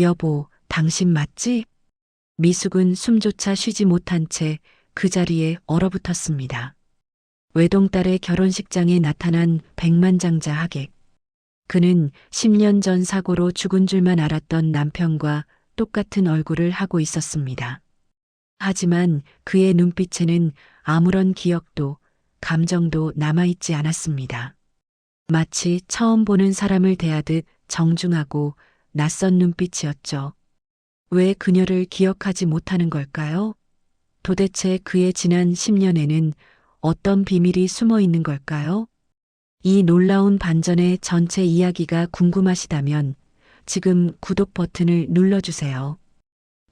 여보, 당신 맞지? 미숙은 숨조차 쉬지 못한 채 그 자리에 얼어붙었습니다. 외동딸의 결혼식장에 나타난 백만장자 하객. 그는 10년 전 사고로 죽은 줄만 알았던 남편과 똑같은 얼굴을 하고 있었습니다. 하지만 그의 눈빛에는 아무런 기억도 감정도 남아있지 않았습니다. 마치 처음 보는 사람을 대하듯 정중하고 낯선 눈빛이었죠. 왜 그녀를 기억하지 못하는 걸까요? 도대체 그의 지난 10년에는 어떤 비밀이 숨어 있는 걸까요? 이 놀라운 반전의 전체 이야기가 궁금하시다면 지금 구독 버튼을 눌러주세요.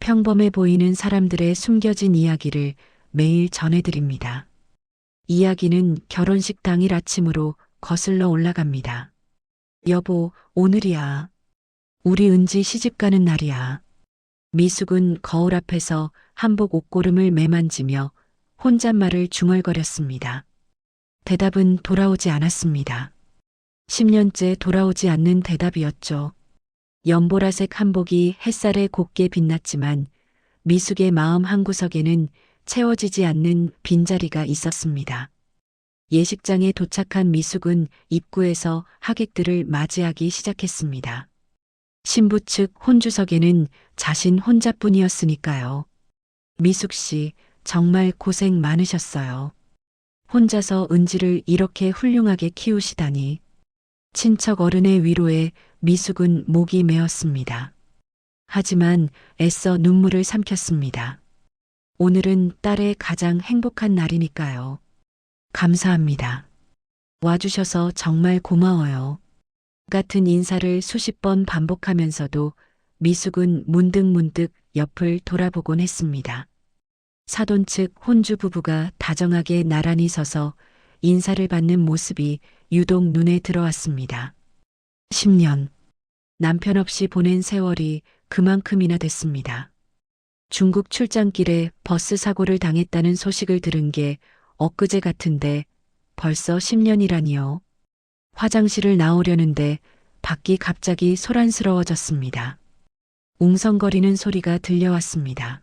평범해 보이는 사람들의 숨겨진 이야기를 매일 전해드립니다. 이야기는 결혼식 당일 아침으로 거슬러 올라갑니다. 여보, 오늘이야. 우리 은지 시집 가는 날이야. 미숙은 거울 앞에서 한복 옷고름을 매만지며 혼잣말을 중얼거렸습니다. 대답은 돌아오지 않았습니다. 10년째 돌아오지 않는 대답이었죠. 연보라색 한복이 햇살에 곱게 빛났지만 미숙의 마음 한구석에는 채워지지 않는 빈자리가 있었습니다. 예식장에 도착한 미숙은 입구에서 하객들을 맞이하기 시작했습니다. 신부 측 혼주석에는 자신 혼자뿐이었으니까요. 미숙 씨, 정말 고생 많으셨어요. 혼자서 은지를 이렇게 훌륭하게 키우시다니. 친척 어른의 위로에 미숙은 목이 메었습니다. 하지만 애써 눈물을 삼켰습니다. 오늘은 딸의 가장 행복한 날이니까요. 감사합니다. 와주셔서 정말 고마워요. 같은 인사를 수십 번 반복하면서도 미숙은 문득문득 옆을 돌아보곤 했습니다. 사돈 측 혼주 부부가 다정하게 나란히 서서 인사를 받는 모습이 유독 눈에 들어왔습니다. 10년. 남편 없이 보낸 세월이 그만큼이나 됐습니다. 중국 출장길에 버스 사고를 당했다는 소식을 들은 게 엊그제 같은데 벌써 10년이라니요. 화장실을 나오려는데 밖이 갑자기 소란스러워졌습니다. 웅성거리는 소리가 들려왔습니다.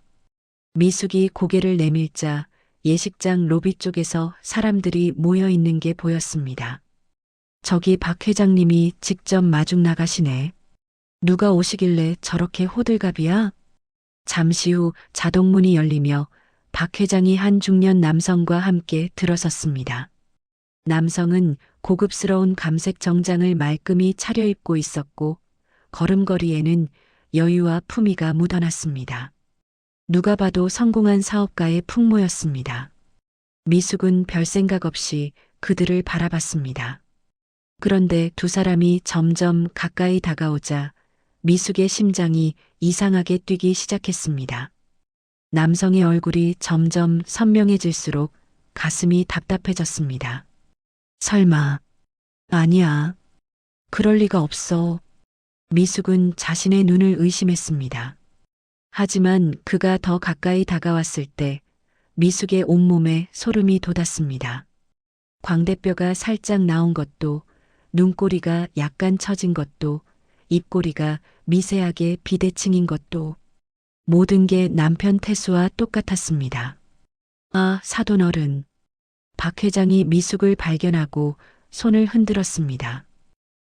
미숙이 고개를 내밀자 예식장 로비 쪽에서 사람들이 모여 있는 게 보였습니다. 저기 박 회장님이 직접 마중 나가시네. 누가 오시길래 저렇게 호들갑이야? 잠시 후 자동문이 열리며 박 회장이 한 중년 남성과 함께 들어섰습니다. 남성은 고급스러운 감색 정장을 말끔히 차려입고 있었고 걸음걸이에는 여유와 품위가 묻어났습니다. 누가 봐도 성공한 사업가의 풍모였습니다. 미숙은 별 생각 없이 그들을 바라봤습니다. 그런데 두 사람이 점점 가까이 다가오자 미숙의 심장이 이상하게 뛰기 시작했습니다. 남성의 얼굴이 점점 선명해질수록 가슴이 답답해졌습니다. 설마, 아니야. 그럴 리가 없어. 미숙은 자신의 눈을 의심했습니다. 하지만 그가 더 가까이 다가왔을 때 미숙의 온몸에 소름이 돋았습니다. 광대뼈가 살짝 나온 것도, 눈꼬리가 약간 처진 것도, 입꼬리가 미세하게 비대칭인 것도, 모든 게 남편 태수와 똑같았습니다. 아, 사돈 어른. 박 회장이 미숙을 발견하고 손을 흔들었습니다.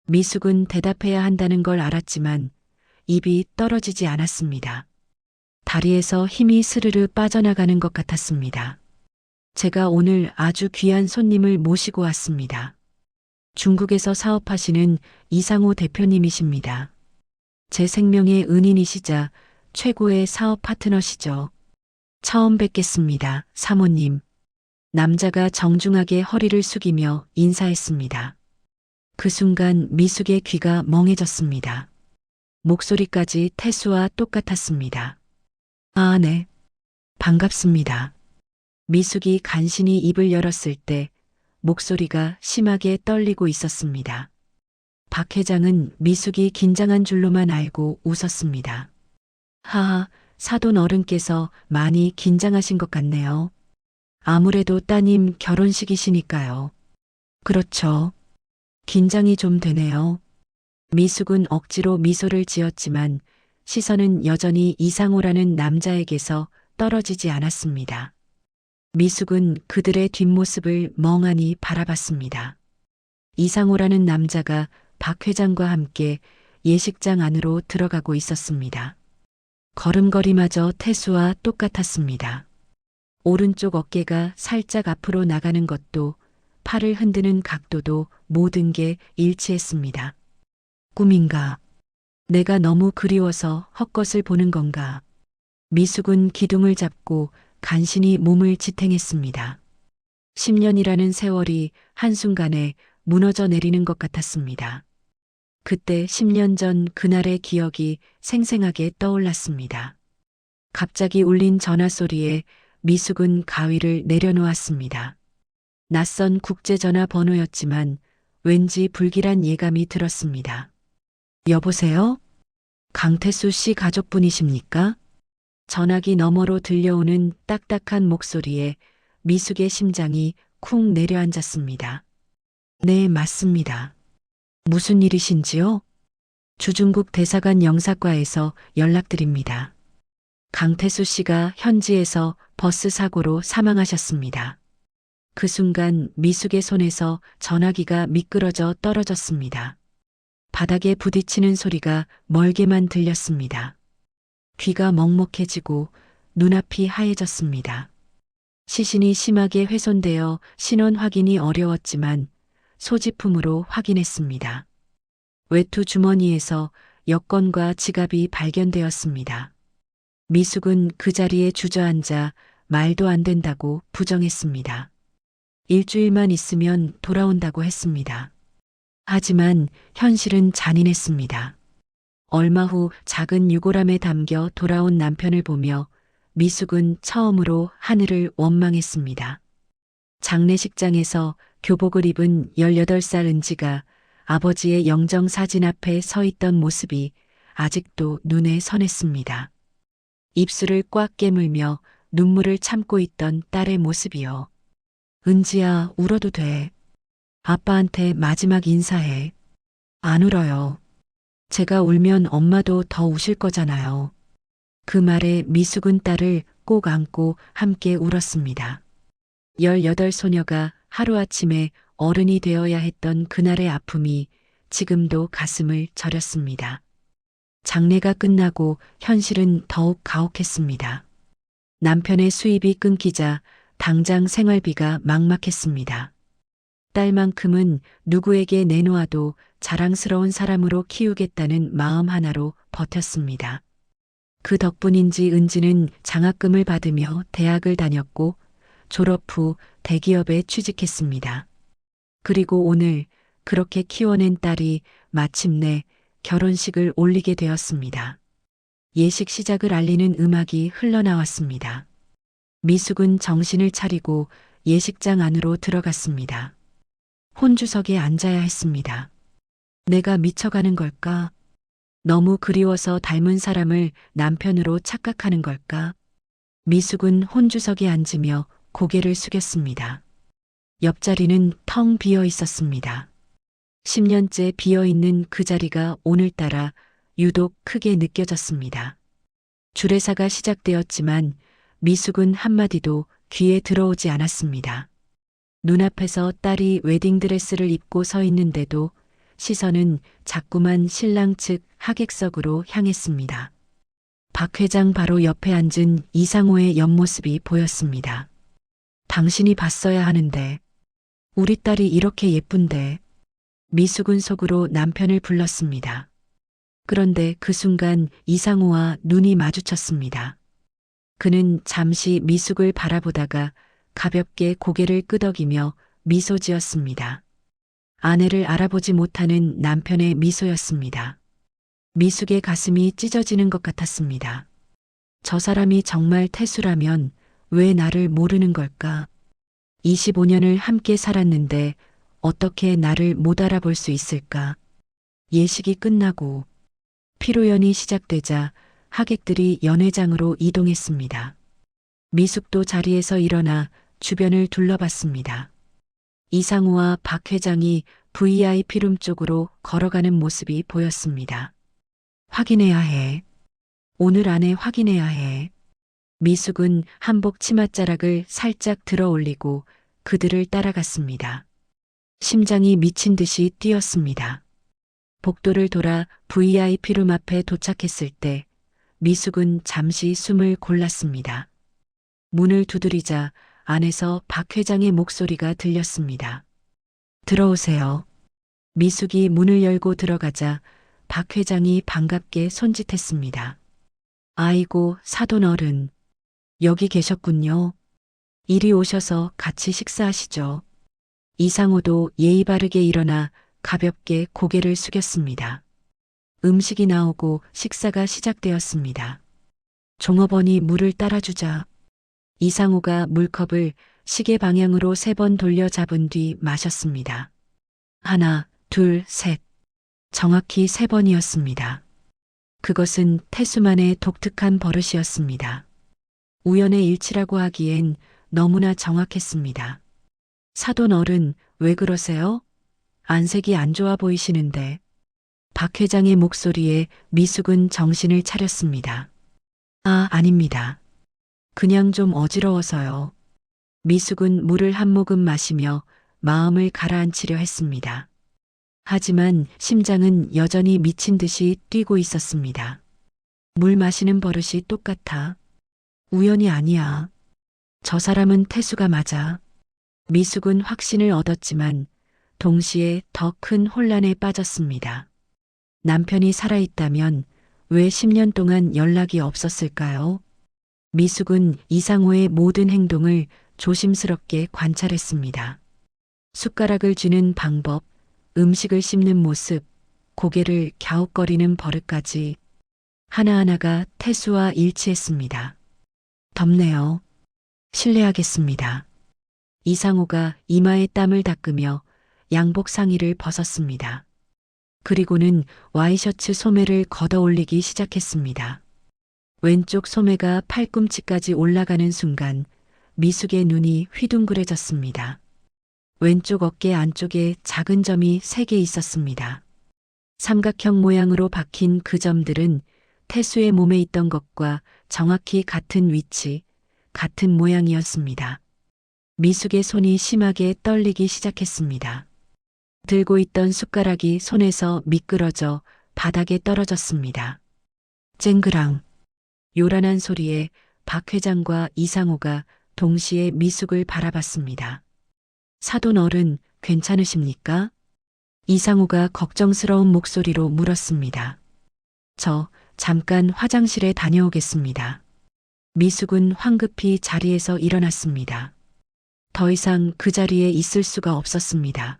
미숙은 대답해야 한다는 걸 알았지만 입이 떨어지지 않았습니다. 다리에서 힘이 스르르 빠져나가는 것 같았습니다. 제가 오늘 아주 귀한 손님을 모시고 왔습니다. 중국에서 사업하시는 이상호 대표님이십니다. 제 생명의 은인이시자 최고의 사업 파트너시죠. 처음 뵙겠습니다, 사모님. 남자가 정중하게 허리를 숙이며 인사했습니다. 그 순간 미숙의 귀가 멍해졌습니다. 목소리까지 태수와 똑같았습니다. 아, 네. 반갑습니다. 미숙이 간신히 입을 열었을 때 목소리가 심하게 떨리고 있었습니다. 박 회장은 미숙이 긴장한 줄로만 알고 웃었습니다. 하하, 사돈 어른께서 많이 긴장하신 것 같네요. 아무래도 따님 결혼식이시니까요. 그렇죠. 긴장이 좀 되네요. 미숙은 억지로 미소를 지었지만 시선은 여전히 이상호라는 남자에게서 떨어지지 않았습니다. 미숙은 그들의 뒷모습을 멍하니 바라봤습니다. 이상호라는 남자가 박 회장과 함께 예식장 안으로 들어가고 있었습니다. 걸음걸이마저 태수와 똑같았습니다. 오른쪽 어깨가 살짝 앞으로 나가는 것도 팔을 흔드는 각도도 모든 게 일치했습니다. 꿈인가? 내가 너무 그리워서 헛것을 보는 건가? 미숙은 기둥을 잡고 간신히 몸을 지탱했습니다. 10년이라는 세월이 한순간에 무너져 내리는 것 같았습니다. 그때 10년 전 그날의 기억이 생생하게 떠올랐습니다. 갑자기 울린 전화 소리에 미숙은 가위를 내려놓았습니다. 낯선 국제전화 번호였지만 왠지 불길한 예감이 들었습니다. 여보세요? 강태수 씨 가족분이십니까? 전화기 너머로 들려오는 딱딱한 목소리에 미숙의 심장이 쿵 내려앉았습니다. 네, 맞습니다. 무슨 일이신지요? 주중국 대사관 영사과에서 연락드립니다. 강태수 씨가 현지에서 버스 사고로 사망하셨습니다. 그 순간 미숙의 손에서 전화기가 미끄러져 떨어졌습니다. 바닥에 부딪히는 소리가 멀게만 들렸습니다. 귀가 먹먹해지고 눈앞이 하얘졌습니다. 시신이 심하게 훼손되어 신원 확인이 어려웠지만 소지품으로 확인했습니다. 외투 주머니에서 여권과 지갑이 발견되었습니다. 미숙은 그 자리에 주저앉아 말도 안 된다고 부정했습니다. 일주일만 있으면 돌아온다고 했습니다. 하지만 현실은 잔인했습니다. 얼마 후 작은 유골함에 담겨 돌아온 남편을 보며 미숙은 처음으로 하늘을 원망했습니다. 장례식장에서 교복을 입은 18살 은지가 아버지의 영정 사진 앞에 서 있던 모습이 아직도 눈에 선했습니다. 입술을 꽉 깨물며 눈물을 참고 있던 딸의 모습이요. 은지야, 울어도 돼. 아빠한테 마지막 인사해. 안 울어요. 제가 울면 엄마도 더 우실 거잖아요. 그 말에 미숙은 딸을 꼭 안고 함께 울었습니다. 18 소녀가 하루아침에 어른이 되어야 했던 그날의 아픔이 지금도 가슴을 저렸습니다. 장례가 끝나고 현실은 더욱 가혹했습니다. 남편의 수입이 끊기자 당장 생활비가 막막했습니다. 딸만큼은 누구에게 내놓아도 자랑스러운 사람으로 키우겠다는 마음 하나로 버텼습니다. 그 덕분인지 은지는 장학금을 받으며 대학을 다녔고 졸업 후 대기업에 취직했습니다. 그리고 오늘 그렇게 키워낸 딸이 마침내 결혼식을 올리게 되었습니다. 예식 시작을 알리는 음악이 흘러나왔습니다. 미숙은 정신을 차리고 예식장 안으로 들어갔습니다. 혼주석에 앉아야 했습니다. 내가 미쳐가는 걸까? 너무 그리워서 닮은 사람을 남편으로 착각하는 걸까? 미숙은 혼주석에 앉으며 고개를 숙였습니다. 옆자리는 텅 비어 있었습니다. 10년째 비어 있는 그 자리가 오늘따라 유독 크게 느껴졌습니다. 주례사가 시작되었지만 미숙은 한마디도 귀에 들어오지 않았습니다. 눈앞에서 딸이 웨딩드레스를 입고 서 있는데도 시선은 자꾸만 신랑 측 하객석으로 향했습니다. 박 회장 바로 옆에 앉은 이상호의 옆모습이 보였습니다. 당신이 봤어야 하는데, 우리 딸이 이렇게 예쁜데, 미숙은 속으로 남편을 불렀습니다. 그런데 그 순간 이상호와 눈이 마주쳤습니다. 그는 잠시 미숙을 바라보다가 가볍게 고개를 끄덕이며 미소 지었습니다. 아내를 알아보지 못하는 남편의 미소였습니다. 미숙의 가슴이 찢어지는 것 같았습니다. 저 사람이 정말 태수라면 왜 나를 모르는 걸까? 25년을 함께 살았는데 어떻게 나를 못 알아볼 수 있을까? 예식이 끝나고 피로연이 시작되자 하객들이 연회장으로 이동했습니다. 미숙도 자리에서 일어나 주변을 둘러봤습니다. 이상우와 박 회장이 VIP 룸 쪽으로 걸어가는 모습이 보였습니다. 확인해야 해. 오늘 안에 확인해야 해. 미숙은 한복 치맛자락을 살짝 들어 올리고 그들을 따라갔습니다. 심장이 미친 듯이 뛰었습니다. 복도를 돌아 VIP룸 앞에 도착했을 때 미숙은 잠시 숨을 골랐습니다. 문을 두드리자 안에서 박 회장의 목소리가 들렸습니다. 들어오세요. 미숙이 문을 열고 들어가자 박 회장이 반갑게 손짓했습니다. 아이고, 사돈 어른. 여기 계셨군요. 이리 오셔서 같이 식사하시죠. 이상호도 예의 바르게 일어나 가볍게 고개를 숙였습니다. 음식이 나오고 식사가 시작되었습니다. 종업원이 물을 따라주자 이상호가 물컵을 시계 방향으로 세 번 돌려 잡은 뒤 마셨습니다. 하나, 둘, 셋. 정확히 세 번이었습니다. 그것은 태수만의 독특한 버릇이었습니다. 우연의 일치라고 하기엔 너무나 정확했습니다. 사돈 어른, 왜 그러세요? 안색이 안 좋아 보이시는데. 박 회장의 목소리에 미숙은 정신을 차렸습니다. 아, 아닙니다. 그냥 좀 어지러워서요. 미숙은 물을 한 모금 마시며 마음을 가라앉히려 했습니다. 하지만 심장은 여전히 미친 듯이 뛰고 있었습니다. 물 마시는 버릇이 똑같아. 우연이 아니야. 저 사람은 태수가 맞아. 미숙은 확신을 얻었지만 동시에 더 큰 혼란에 빠졌습니다. 남편이 살아있다면 왜 10년 동안 연락이 없었을까요? 미숙은 이상호의 모든 행동을 조심스럽게 관찰했습니다. 숟가락을 쥐는 방법, 음식을 씹는 모습, 고개를 갸웃거리는 버릇까지 하나하나가 태수와 일치했습니다. 덥네요. 실례하겠습니다. 이상호가 이마에 땀을 닦으며 양복 상의를 벗었습니다. 그리고는 와이셔츠 소매를 걷어 올리기 시작했습니다. 왼쪽 소매가 팔꿈치까지 올라가는 순간 미숙의 눈이 휘둥그레졌습니다. 왼쪽 어깨 안쪽에 작은 점이 세개 있었습니다. 삼각형 모양으로 박힌 그 점들은 태수의 몸에 있던 것과 정확히 같은 위치, 같은 모양이었습니다. 미숙의 손이 심하게 떨리기 시작했습니다. 들고 있던 숟가락이 손에서 미끄러져 바닥에 떨어졌습니다. 쨍그랑 요란한 소리에 박 회장과 이상호가 동시에 미숙을 바라봤습니다. 사돈 어른 괜찮으십니까? 이상호가 걱정스러운 목소리로 물었습니다. 저 잠깐 화장실에 다녀오겠습니다. 미숙은 황급히 자리에서 일어났습니다. 더 이상 그 자리에 있을 수가 없었습니다.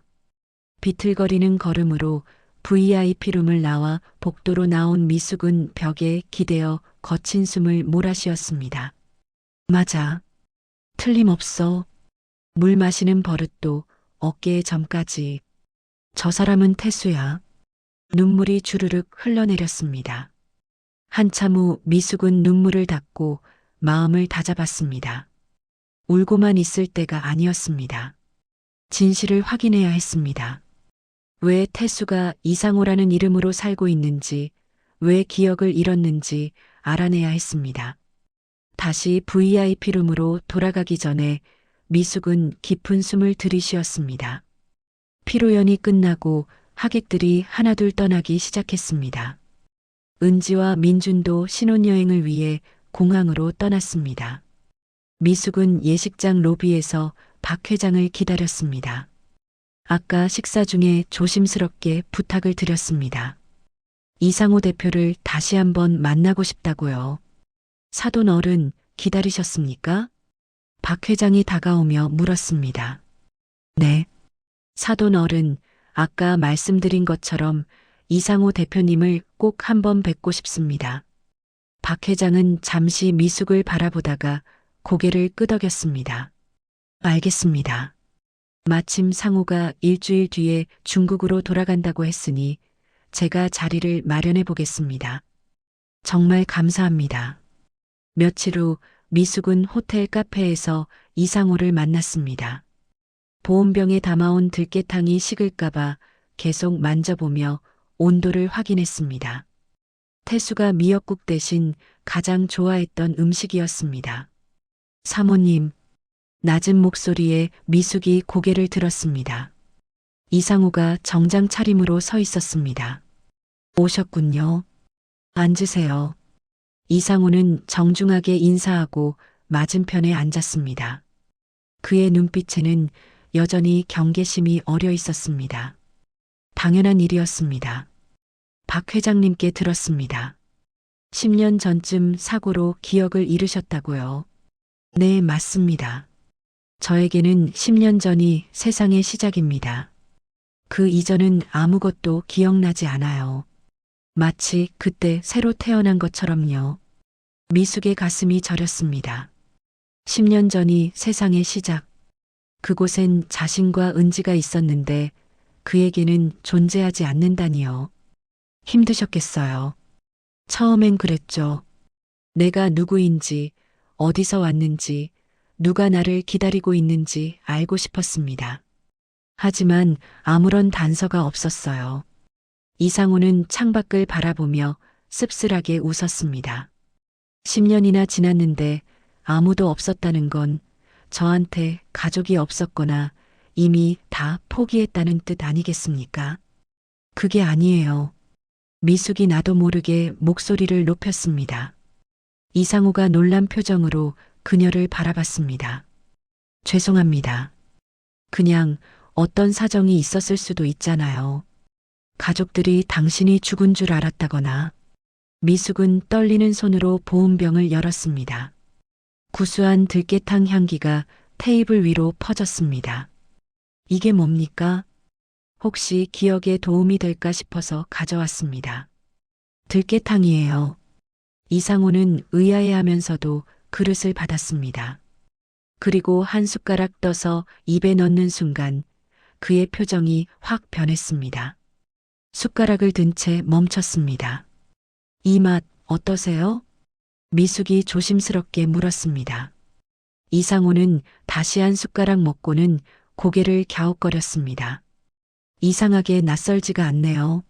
비틀거리는 걸음으로 VIP룸을 나와 복도로 나온 미숙은 벽에 기대어 거친 숨을 몰아쉬었습니다. 맞아. 틀림없어. 물 마시는 버릇도 어깨에 점까지. 저 사람은 태수야. 눈물이 주르륵 흘러내렸습니다. 한참 후 미숙은 눈물을 닦고 마음을 다잡았습니다. 울고만 있을 때가 아니었습니다. 진실을 확인해야 했습니다. 왜 태수가 이상호라는 이름으로 살고 있는지, 왜 기억을 잃었는지 알아내야 했습니다. 다시 VIP룸으로 돌아가기 전에 미숙은 깊은 숨을 들이쉬었습니다. 피로연이 끝나고 하객들이 하나둘 떠나기 시작했습니다. 은지와 민준도 신혼여행을 위해 공항으로 떠났습니다. 미숙은 예식장 로비에서 박 회장을 기다렸습니다. 아까 식사 중에 조심스럽게 부탁을 드렸습니다. 이상호 대표를 다시 한번 만나고 싶다고요. 사돈 어른 기다리셨습니까? 박 회장이 다가오며 물었습니다. 네. 사돈 어른, 아까 말씀드린 것처럼 이상호 대표님을 꼭 한번 뵙고 싶습니다. 박 회장은 잠시 미숙을 바라보다가 고개를 끄덕였습니다. 알겠습니다. 마침 상호가 일주일 뒤에 중국으로 돌아간다고 했으니 제가 자리를 마련해 보겠습니다. 정말 감사합니다. 며칠 후 미숙은 호텔 카페에서 이상호를 만났습니다. 보온병에 담아온 들깨탕이 식을까봐 계속 만져보며 온도를 확인했습니다. 태수가 미역국 대신 가장 좋아했던 음식이었습니다. 사모님, 낮은 목소리에 미숙이 고개를 들었습니다. 이상우가 정장 차림으로 서 있었습니다. 오셨군요. 앉으세요. 이상우는 정중하게 인사하고 맞은편에 앉았습니다. 그의 눈빛에는 여전히 경계심이 어려 있었습니다. 당연한 일이었습니다. 박 회장님께 들었습니다. 10년 전쯤 사고로 기억을 잃으셨다고요. 네, 맞습니다. 저에게는 10년 전이 세상의 시작입니다. 그 이전은 아무것도 기억나지 않아요. 마치 그때 새로 태어난 것처럼요. 미숙의 가슴이 저렸습니다. 10년 전이 세상의 시작. 그곳엔 자신과 은지가 있었는데 그에게는 존재하지 않는다니요. 힘드셨겠어요. 처음엔 그랬죠. 내가 누구인지, 어디서 왔는지, 누가 나를 기다리고 있는지 알고 싶었습니다. 하지만 아무런 단서가 없었어요. 이상우는 창밖을 바라보며 씁쓸하게 웃었습니다. 10년이나 지났는데 아무도 없었다는 건 저한테 가족이 없었거나 이미 다 포기했다는 뜻 아니겠습니까? 그게 아니에요. 미숙이 나도 모르게 목소리를 높였습니다. 이상우가 놀란 표정으로 그녀를 바라봤습니다. 죄송합니다. 그냥 어떤 사정이 있었을 수도 있잖아요. 가족들이 당신이 죽은 줄 알았다거나 미숙은 떨리는 손으로 보온병을 열었습니다. 구수한 들깨탕 향기가 테이블 위로 퍼졌습니다. 이게 뭡니까? 혹시 기억에 도움이 될까 싶어서 가져왔습니다. 들깨탕이에요. 이상호는 의아해하면서도 그릇을 받았습니다. 그리고 한 숟가락 떠서 입에 넣는 순간 그의 표정이 확 변했습니다. 숟가락을 든 채 멈췄습니다. 이 맛 어떠세요? 미숙이 조심스럽게 물었습니다. 이상호는 다시 한 숟가락 먹고는 고개를 갸웃거렸습니다. 이상하게 낯설지가 않네요.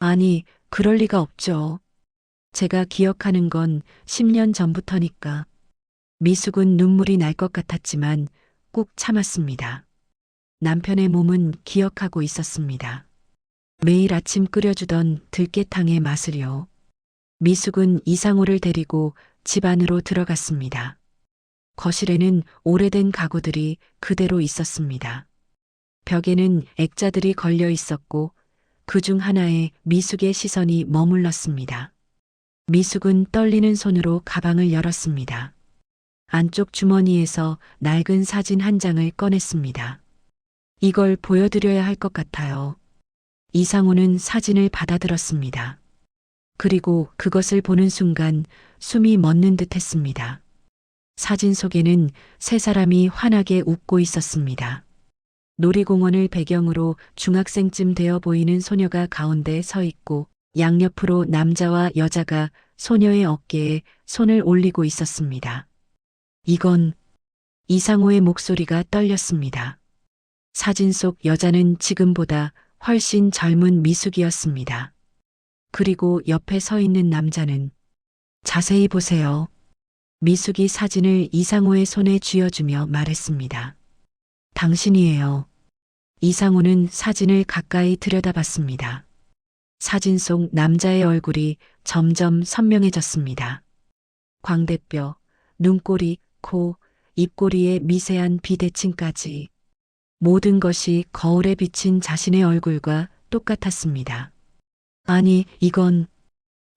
아니, 그럴 리가 없죠. 제가 기억하는 건 10년 전부터니까. 미숙은 눈물이 날 것 같았지만 꾹 참았습니다. 남편의 몸은 기억하고 있었습니다. 매일 아침 끓여주던 들깨탕의 맛을요. 미숙은 이상호를 데리고 집 안으로 들어갔습니다. 거실에는 오래된 가구들이 그대로 있었습니다. 벽에는 액자들이 걸려 있었고 그 중 하나에 미숙의 시선이 머물렀습니다. 미숙은 떨리는 손으로 가방을 열었습니다. 안쪽 주머니에서 낡은 사진 한 장을 꺼냈습니다. 이걸 보여드려야 할 것 같아요. 이상호는 사진을 받아들었습니다. 그리고 그것을 보는 순간 숨이 멎는 듯 했습니다. 사진 속에는 세 사람이 환하게 웃고 있었습니다. 놀이공원을 배경으로 중학생쯤 되어 보이는 소녀가 가운데 서 있고 양옆으로 남자와 여자가 소녀의 어깨에 손을 올리고 있었습니다. 이건 이상호의 목소리가 떨렸습니다. 사진 속 여자는 지금보다 훨씬 젊은 미숙이었습니다. 그리고 옆에 서 있는 남자는 자세히 보세요. 미숙이 사진을 이상호의 손에 쥐어주며 말했습니다. 당신이에요. 이상호는 사진을 가까이 들여다봤습니다. 사진 속 남자의 얼굴이 점점 선명해졌습니다. 광대뼈, 눈꼬리, 코, 입꼬리의 미세한 비대칭까지 모든 것이 거울에 비친 자신의 얼굴과 똑같았습니다. 아니, 이건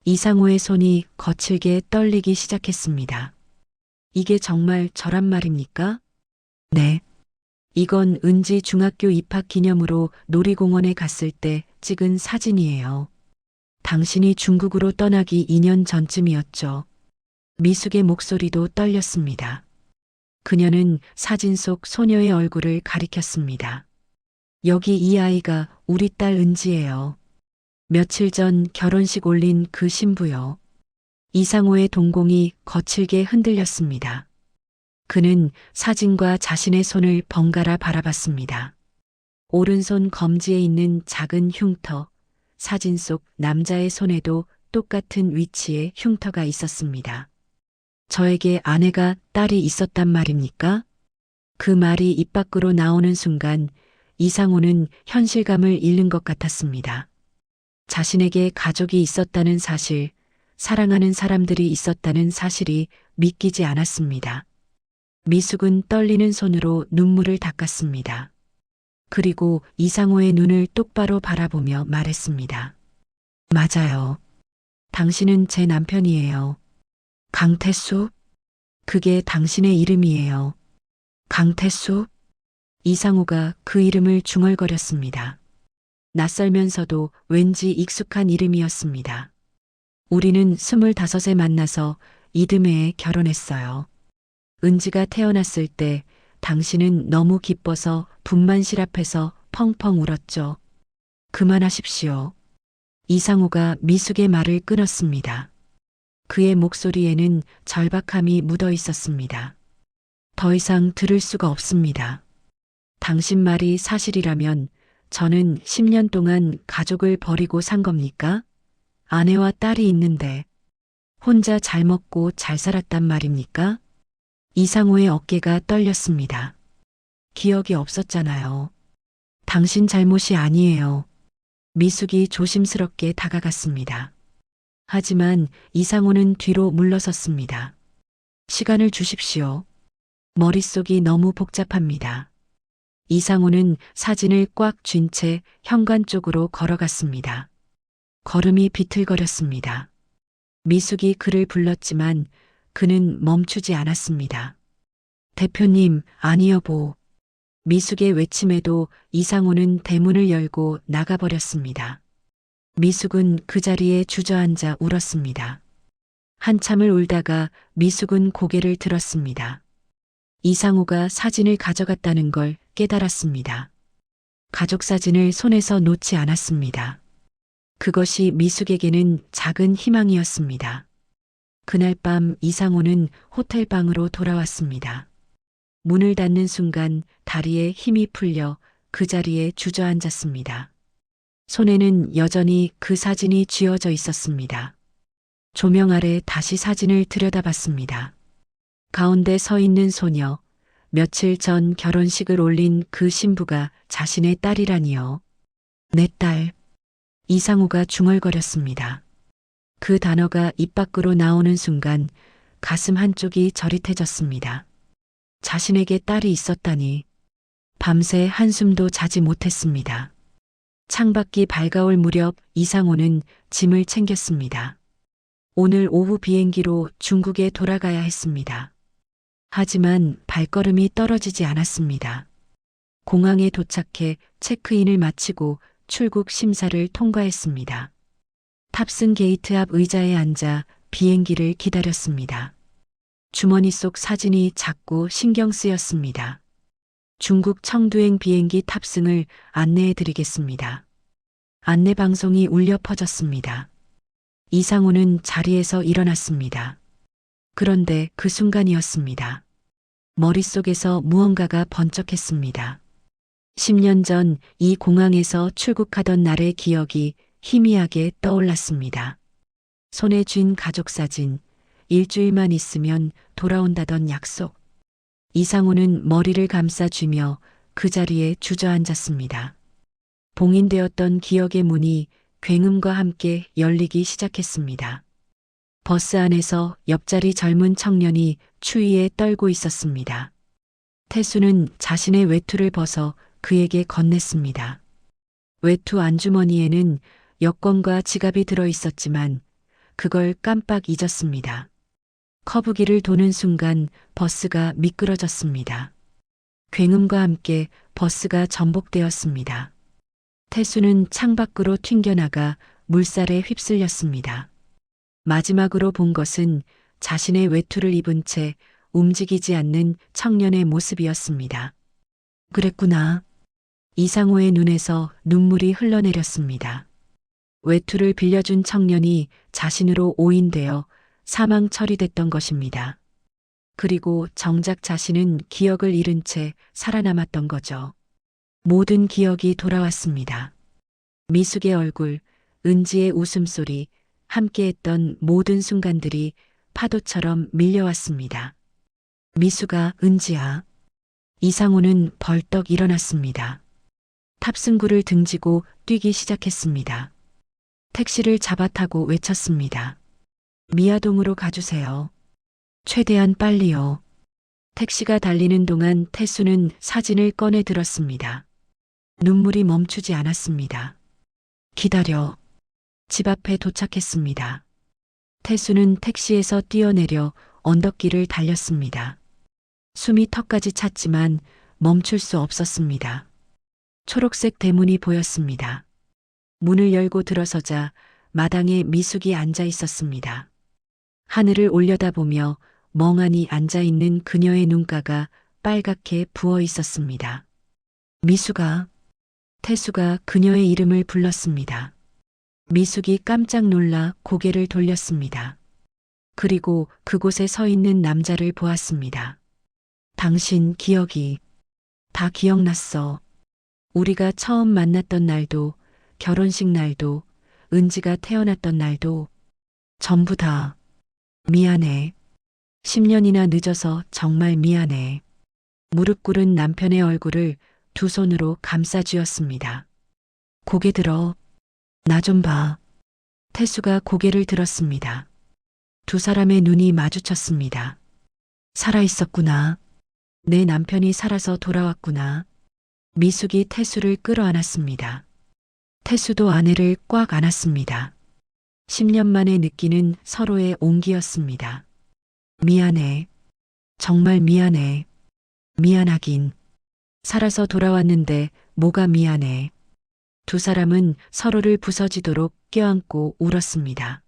이상호의 손이 거칠게 떨리기 시작했습니다. 이게 정말 저란 말입니까? 네. 이건 은지 중학교 입학 기념으로 놀이공원에 갔을 때 찍은 사진이에요. 당신이 중국으로 떠나기 2년 전쯤이었죠. 미숙의 목소리도 떨렸습니다. 그녀는 사진 속 소녀의 얼굴을 가리켰습니다. 여기 이 아이가 우리 딸 은지예요. 며칠 전 결혼식 올린 그 신부요. 이상호의 동공이 거칠게 흔들렸습니다. 그는 사진과 자신의 손을 번갈아 바라봤습니다. 오른손 검지에 있는 작은 흉터, 사진 속 남자의 손에도 똑같은 위치에 흉터가 있었습니다. 저에게 아내가 딸이 있었단 말입니까? 그 말이 입 밖으로 나오는 순간 이상호는 현실감을 잃는 것 같았습니다. 자신에게 가족이 있었다는 사실, 사랑하는 사람들이 있었다는 사실이 믿기지 않았습니다. 미숙은 떨리는 손으로 눈물을 닦았습니다. 그리고 이상호의 눈을 똑바로 바라보며 말했습니다. 맞아요. 당신은 제 남편이에요. 강태수? 그게 당신의 이름이에요. 강태수? 이상호가 그 이름을 중얼거렸습니다. 낯설면서도 왠지 익숙한 이름이었습니다. 우리는 스물다섯에 만나서 이듬해에 결혼했어요. 은지가 태어났을 때 당신은 너무 기뻐서 분만실 앞에서 펑펑 울었죠. 그만하십시오. 이상호가 미숙의 말을 끊었습니다. 그의 목소리에는 절박함이 묻어 있었습니다. 더 이상 들을 수가 없습니다. 당신 말이 사실이라면 저는 10년 동안 가족을 버리고 산 겁니까? 아내와 딸이 있는데 혼자 잘 먹고 잘 살았단 말입니까? 이상호의 어깨가 떨렸습니다. 기억이 없었잖아요. 당신 잘못이 아니에요. 미숙이 조심스럽게 다가갔습니다. 하지만 이상호는 뒤로 물러섰습니다. 시간을 주십시오. 머릿속이 너무 복잡합니다. 이상호는 사진을 꽉 쥔 채 현관 쪽으로 걸어갔습니다. 걸음이 비틀거렸습니다. 미숙이 그를 불렀지만 그는 멈추지 않았습니다. 대표님, 아니 여 보. 미숙의 외침에도 이상호는 대문을 열고 나가버렸습니다. 미숙은 그 자리에 주저앉아 울었습니다. 한참을 울다가 미숙은 고개를 들었습니다. 이상호가 사진을 가져갔다는 걸 깨달았습니다. 가족 사진을 손에서 놓지 않았습니다. 그것이 미숙에게는 작은 희망이었습니다. 그날 밤 이상호는 호텔 방으로 돌아왔습니다. 문을 닫는 순간 다리에 힘이 풀려 그 자리에 주저앉았습니다. 손에는 여전히 그 사진이 쥐어져 있었습니다. 조명 아래 다시 사진을 들여다봤습니다. 가운데 서 있는 소녀, 며칠 전 결혼식을 올린 그 신부가 자신의 딸이라니요. 내 딸. 이상우가 중얼거렸습니다. 그 단어가 입 밖으로 나오는 순간 가슴 한쪽이 저릿해졌습니다. 자신에게 딸이 있었다니. 밤새 한숨도 자지 못했습니다. 창밖이 밝아올 무렵 이상호는 짐을 챙겼습니다. 오늘 오후 비행기로 중국에 돌아가야 했습니다. 하지만 발걸음이 떨어지지 않았습니다. 공항에 도착해 체크인을 마치고 출국 심사를 통과했습니다. 탑승 게이트 앞 의자에 앉아 비행기를 기다렸습니다. 주머니 속 사진이 자꾸 신경 쓰였습니다. 중국 청두행 비행기 탑승을 안내해 드리겠습니다. 안내 방송이 울려 퍼졌습니다. 이상호는 자리에서 일어났습니다. 그런데 그 순간이었습니다. 머릿속에서 무언가가 번쩍했습니다. 10년 전 이 공항에서 출국하던 날의 기억이 희미하게 떠올랐습니다. 손에 쥔 가족 사진, 일주일만 있으면 돌아온다던 약속. 이상호는 머리를 감싸쥐며 그 자리에 주저앉았습니다. 봉인되었던 기억의 문이 굉음과 함께 열리기 시작했습니다. 버스 안에서 옆자리 젊은 청년이 추위에 떨고 있었습니다. 태수는 자신의 외투를 벗어 그에게 건넸습니다. 외투 안주머니에는 여권과 지갑이 들어 있었지만 그걸 깜빡 잊었습니다. 커브기를 도는 순간 버스가 미끄러졌습니다. 굉음과 함께 버스가 전복되었습니다. 태수는 창밖으로 튕겨나가 물살에 휩쓸렸습니다. 마지막으로 본 것은 자신의 외투를 입은 채 움직이지 않는 청년의 모습이었습니다. 그랬구나. 이상호의 눈에서 눈물이 흘러내렸습니다. 외투를 빌려준 청년이 자신으로 오인되어 사망 처리됐던 것입니다. 그리고 정작 자신은 기억을 잃은 채 살아남았던 거죠. 모든 기억이 돌아왔습니다. 미숙의 얼굴, 은지의 웃음소리, 함께했던 모든 순간들이 파도처럼 밀려왔습니다. 미수가 은지야. 이상호는 벌떡 일어났습니다. 탑승구를 등지고 뛰기 시작했습니다. 택시를 잡아타고 외쳤습니다. 미아동으로 가주세요. 최대한 빨리요. 택시가 달리는 동안 태수는 사진을 꺼내 들었습니다. 눈물이 멈추지 않았습니다. 기다려. 집 앞에 도착했습니다. 태수는 택시에서 뛰어내려 언덕길을 달렸습니다. 숨이 턱까지 찼지만 멈출 수 없었습니다. 초록색 대문이 보였습니다. 문을 열고 들어서자 마당에 미숙이 앉아 있었습니다. 하늘을 올려다보며 멍하니 앉아 있는 그녀의 눈가가 빨갛게 부어 있었습니다. 미숙아, 태수가 그녀의 이름을 불렀습니다. 미숙이 깜짝 놀라 고개를 돌렸습니다. 그리고 그곳에 서 있는 남자를 보았습니다. 당신 기억이 다 기억났어. 우리가 처음 만났던 날도, 결혼식 날도, 은지가 태어났던 날도, 전부 다 미안해. 10년이나 늦어서 정말 미안해. 무릎 꿇은 남편의 얼굴을 두 손으로 감싸 쥐었습니다. 고개 들어. 나 좀 봐. 태수가 고개를 들었습니다. 두 사람의 눈이 마주쳤습니다. 살아 있었구나. 내 남편이 살아서 돌아왔구나. 미숙이 태수를 끌어안았습니다. 태수도 아내를 꽉 안았습니다. 10년 만에 느끼는 서로의 온기였습니다. 미안해. 정말 미안해. 미안하긴. 살아서 돌아왔는데 뭐가 미안해. 두 사람은 서로를 부서지도록 껴안고 울었습니다.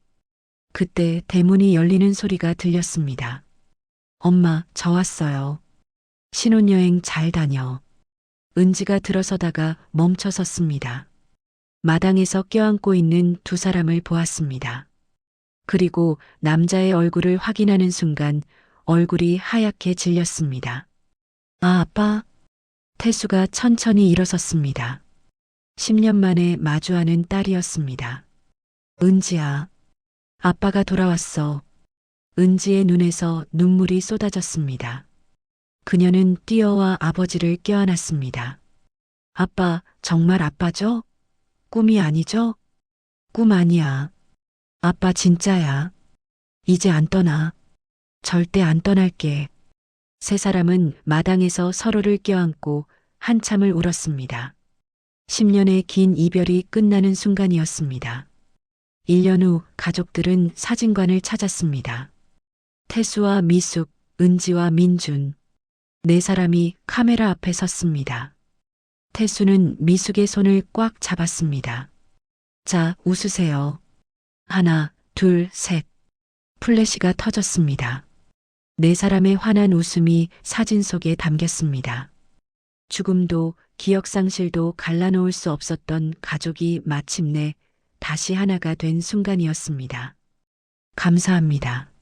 그때 대문이 열리는 소리가 들렸습니다. 엄마, 저 왔어요. 신혼여행 잘 다녀. 은지가 들어서다가 멈춰 섰습니다. 마당에서 껴안고 있는 두 사람을 보았습니다. 그리고 남자의 얼굴을 확인하는 순간 얼굴이 하얗게 질렸습니다. 아, 아빠. 태수가 천천히 일어섰습니다. 10년 만에 마주하는 딸이었습니다. 은지야. 아빠가 돌아왔어. 은지의 눈에서 눈물이 쏟아졌습니다. 그녀는 뛰어와 아버지를 껴안았습니다. 아빠, 정말 아빠죠? 꿈이 아니죠? 꿈 아니야. 아빠 진짜야. 이제 안 떠나. 절대 안 떠날게. 세 사람은 마당에서 서로를 껴안고 한참을 울었습니다. 10년의 긴 이별이 끝나는 순간이었습니다. 1년 후 가족들은 사진관을 찾았습니다. 태수와 미숙, 은지와 민준. 네 사람이 카메라 앞에 섰습니다. 태수는 미숙의 손을 꽉 잡았습니다. 자, 웃으세요. 하나, 둘, 셋. 플래시가 터졌습니다. 네 사람의 환한 웃음이 사진 속에 담겼습니다. 죽음도 기억 상실도 갈라놓을 수 없었던 가족이 마침내 다시 하나가 된 순간이었습니다. 감사합니다.